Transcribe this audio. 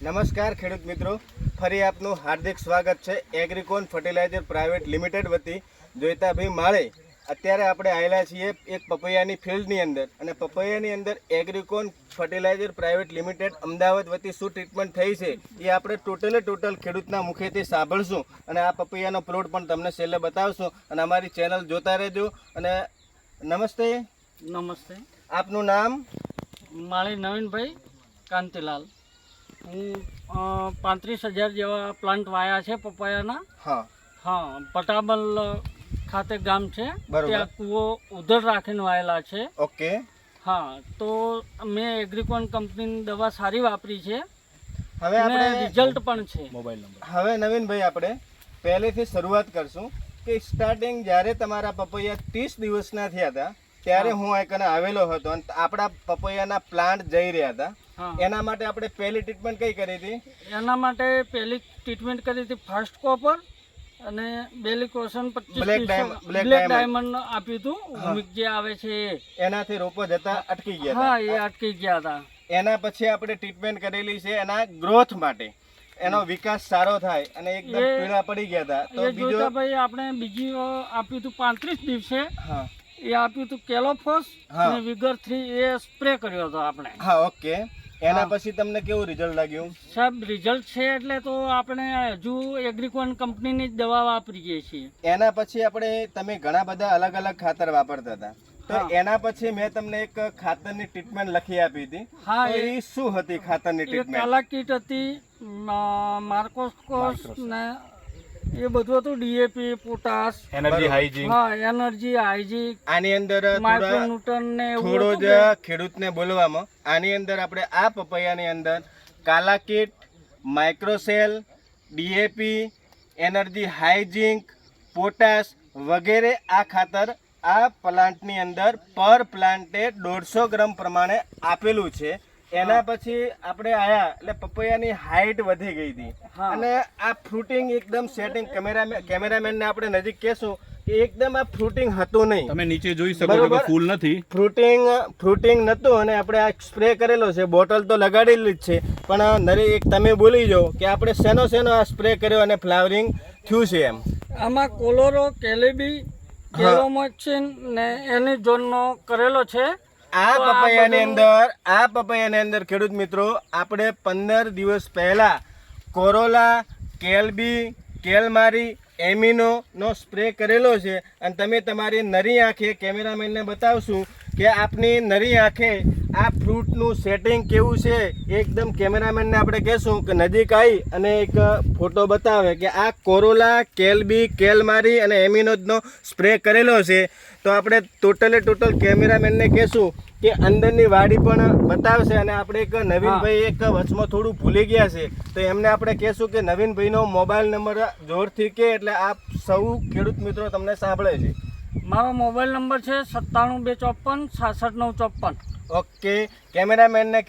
નમસ્કાર ખેડૂત મિત્રો. ફરી આપનું હાર્દિક સ્વાગત છે. એગ્રીકોન ફર્ટિલાઇઝર પ્રાઇવેટ લિમિટેડ વતી જોઈતાભાઈ માળે અત્યારે આપણે આવેલા છીએ એક પપૈયાની ફિલ્ડની અંદર અને પપૈયાની અંદર Agricon fertiliser private limited Ahmedabad વતી શું ટ્રીટમેન્ટ થઈ છે એ આપણે ટોટલે ટોટલ ખેડૂતના મુખેથી સાંભળશું અને આ પપૈયાનો પ્લોટ પણ તમને છેલ્લે બતાવશું અને અમારી ચેનલ જોતા રહેજો અને નમસ્તે. નમસ્તે. આપનું નામ? માળી નવીનભાઈ કાંતિલાલ. હું પાંત્રીસ હજાર જેવા પ્લાન્ટ વાયા છે પપાયાના. હા. હા પટાબલ ખાતે ગામ છે. ત્યાં કૂવો ઉધર રાખીને વાયેલા છે. ઓકે. હા તો મેં એગ્રીકોન કંપનીની દવા સારી વાપરી છે. હવે આપણે રિઝલ્ટ પણ છે. મોબાઈલ નંબર હવે નવીનભાઈ આપણે પહેલેથી શરૂઆત કરશું કે સ્ટાર્ટિંગ જ્યારે તમારા પપૈયા ત્રીસ દિવસના થયા હતા ત્યારે હું. આ કને આવેલો હતો અને આપણા પપૈયાના પ્લાન્ટ જઈ રહ્યા હતા. એના માટે આપણે પહેલી ટ્રીટમેન્ટ કઈ કરી હતી? એના માટે પહેલી ટ્રીટમેન્ટ કરી હતી ફર્સ્ટ કોપર અને બેલિકોશન બ્લેક ડાયમંડ આપ્યું હતું હુમિક જે આવે છે એનાથી રોપો જતા અટકી ગયા હા એ અટકી ગયા હતા. એના પછી આપણે ટ્રીટમેન્ટ કરેલી છે એના ગ્રોથ માટે. એનો વિકાસ સારો થાય અને એકદમ પીળા પડી ગયા હતા. તો બીજો ભાઈ આપણે બીજી આપ્યું હતું પાંત્રીસ દિવસે. હા. એ આપ્યું હતું કેલોફોસ. અને વિગર થ્રી એ સ્પ્રે કર્યો હતો આપણે. હા ઓકે એના પછી તમને કેવું રિઝલ્ટ લાગ્યું? સાહેબ રિઝલ્ટ છે એટલે તો આપણે હજુ એગ્રીકોન કંપનીની જ દવા વાપરીએ છીએ. એના પછી આપણે તમે ઘણા બધા અલગ અલગ ખાતર વાપરતા હતા. તો એના પછી મેં તમને એક ખાતરની ટ્રીટમેન્ટ લખી આપી હતી. હા એ શું હતી ખાતરની ટ્રીટમેન્ટ અલગ કીટ હતી માર્કોસ્કોસ ને એ બધું હતું ડીએપી પોટાશ એનર્જી હાઇજીન હા એનર્જી હાઇજીન આની અંદર માઇક્રોન્યુટન ને થોડો જ ખેડૂતને બોલવામાં. આની અંદર આપણે આ પપૈયાની અંદર કાલા કીટ માઇક્રોસેલ ડીએપી એનર્જી હાઇજિંક પોટાશ વગેરે આ ખાતર આ પ્લાન્ટની અંદર પર પ્લાન્ટે દોઢસો ગ્રામ પ્રમાણે આપેલું છે. એના પછી આપણે આયા એટલે પપૈયાની હાઈટ વધી ગઈ હતી. અને આ ફ્રૂટિંગ એકદમ સેટિંગ કેમેરામેન કેમેરામેનને આપણે નજીક કહેશું કે એકદમ આ ફ્રૂટિંગ હતું નહીં. તમે નીચે જોઈ શકો છો કે ફૂલ નથી. ફ્રૂટિંગ ફ્રૂટિંગ નહોતું અને આપણે આ સ્પ્રે કરેલો છે. બોટલ તો લગાડેલી જ છે. પણ નરી એક તમે બોલી જાઓ કે આપણે શેનો શેનો આ સ્પ્રે કર્યો અને ફ્લાવરિંગ થયું છે એમ. આમાં કોલોરો કેલેબી કેલોમોક્સિન ને એની ઝોનનો કરેલો છે. આ પપૈયાની અંદર આ પપૈયાની અંદર ખેડૂત મિત્રો આપણે પંદર દિવસ પહેલા કોરોલા કેલબી કેલમારી એમિનો નો સ્પ્રે કરેલો છે. અને તમે તમારી નરી આંખે કેમેરામેનને બતાવશું કે આપની નરી આંખે આ ફ્રૂટનું સેટિંગ કેવું છે? એકદમ કેમેરામેનને આપણે કહેશું કે નજીક આવી અને એક ફોટો બતાવે કે આ કોરોલા કેલબી કેલમારી અને એમિનોજનો સ્પ્રે કરેલો છે. તો આપણે ટોટલે ટોટલ કેમેરામેનને કહેશું કે અંદરની વાડી પણ બતાવશે અને આપણે એક નવીનભાઈ એક વચમાં થોડું ભૂલી ગયા છે. તો એમને આપણે કહેશું કે નવીનભાઈનો મોબાઈલ નંબર જોરથી કે એટલે આપ સૌ ખેડૂત મિત્રો તમને સાંભળે છે. મારો મોબાઈલ નંબર છે સત્તાણું બે ચોપન છાસઠ નવ ચોપન. ઓકે કેમેરામેનને